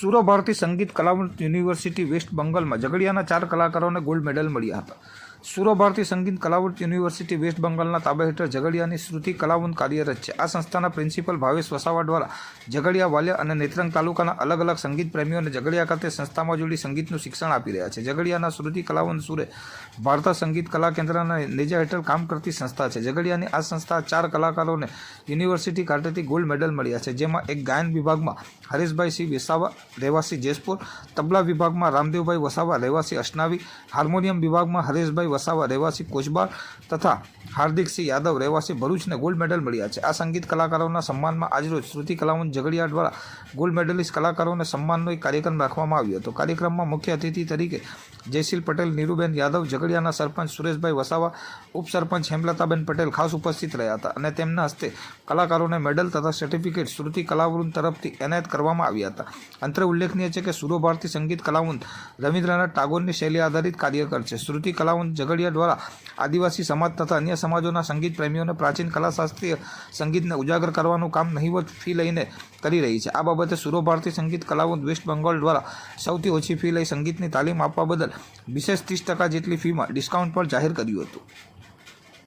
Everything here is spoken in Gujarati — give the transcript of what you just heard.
સુરો ભારતી સંગીત કલાવંત યુનિવર્સિટી વેસ્ટ બંગાળમાં ઝઘડિયાના ચાર કલાકારોને ગોલ્ડ મેડલ મળ્યા હતા. સુરો ભારતી સંગીત કલાવંત યુનિવર્સિટી વેસ્ટ બંગાળના તાબા હેઠળ ઝઘડિયાની શ્રુતિ કલાવંત કાર્યરત છે. આ સંસ્થાના પ્રિન્સિપલ ભાવેશ વસાવા દ્વારા ઝઘડિયા વાલિયા અને નેત્રંગ તાલુકાના અલગ અલગ સંગીત પ્રેમીઓને ઝઘડિયા ખાતે સંસ્થામાં જોડી સંગીતનું શિક્ષણ આપી રહ્યા છે. ઝઘડિયાના શ્રુતિ કલાવંત સુરે ભારત સંગીત કલા કેન્દ્રના નેજા હેઠળ કામ કરતી સંસ્થા છે. ઝઘડિયાની આ સંસ્થા ચાર કલાકારોને યુનિવર્સિટી ખાતેથી ગોલ્ડ મેડલ મળ્યા છે. જેમાં એક ગાયન વિભાગમાં હરેશભાઈ સિંહ વસાવા રહેવાસી જેસપુર, તબલા વિભાગમાં રામદેવભાઈ વસાવા, રહેવાસી અશનાવી, હાર્મોનિયમ વિભાગમાં હરેશભાઈ વસાવા રહેવાસી કોચબાર તથા હાર્દિકસિંહ યાદવ રહેવાસી ભરૂચને ગોલ્ડ મેડલ મળ્યા છે. આ સંગીત કલાકારોના સન્માનમાં આજરોજ શ્રુતિ કલાવંત ઝઘડિયા દ્વારા ગોલ્ડ મેડલિસ્ટ કલાકારોને સન્માનનો એક કાર્યક્રમ રાખવામાં આવ્યો હતો. કાર્યક્રમમાં મુખ્ય અતિથિ તરીકે જયશીલ પટેલ, નીરુબેન યાદવ, ઝઘડિયાના સરપંચ સુરેશભાઈ વસાવા, ઉપસરપંચ હેમલતાબેન પટેલ ખાસ ઉપસ્થિત રહ્યા હતા અને તેમના હસ્તે કલાકારોને મેડલ તથા સર્ટિફિકેટ શ્રુતિ કલાવૃંદ તરફથી એનાયત કરવામાં આવ્યા હતા. અંતરે ઉલ્લેખનીય છે કે સુરો ભારતી સંગીત કલાવંત રવિન્દ્રનાથ ટાગોરની શૈલી આધારિત કાર્યકર છે. શ્રુતિ કલાવંત ઝઘડિયા દ્વારા આદિવાસી સમાજ તથા અન્ય સમાજોના સંગીત પ્રેમીઓને પ્રાચીન કલાશાસ્ત્રીય સંગીતને ઉજાગર કરવાનું કામ નહીવત ફી લઈને કરી રહી છે. આ બાબતે સુરો ભારતી સંગીત કલાવંત વેસ્ટ બંગાળ દ્વારા સૌથી ઓછી ફી લઈ સંગીતની તાલીમ આપવા બદલ વિશેષ ત્રીસ ટકા જેટલી ફીમાં ડિસ્કાઉન્ટ પણ જાહેર કર્યું હતું.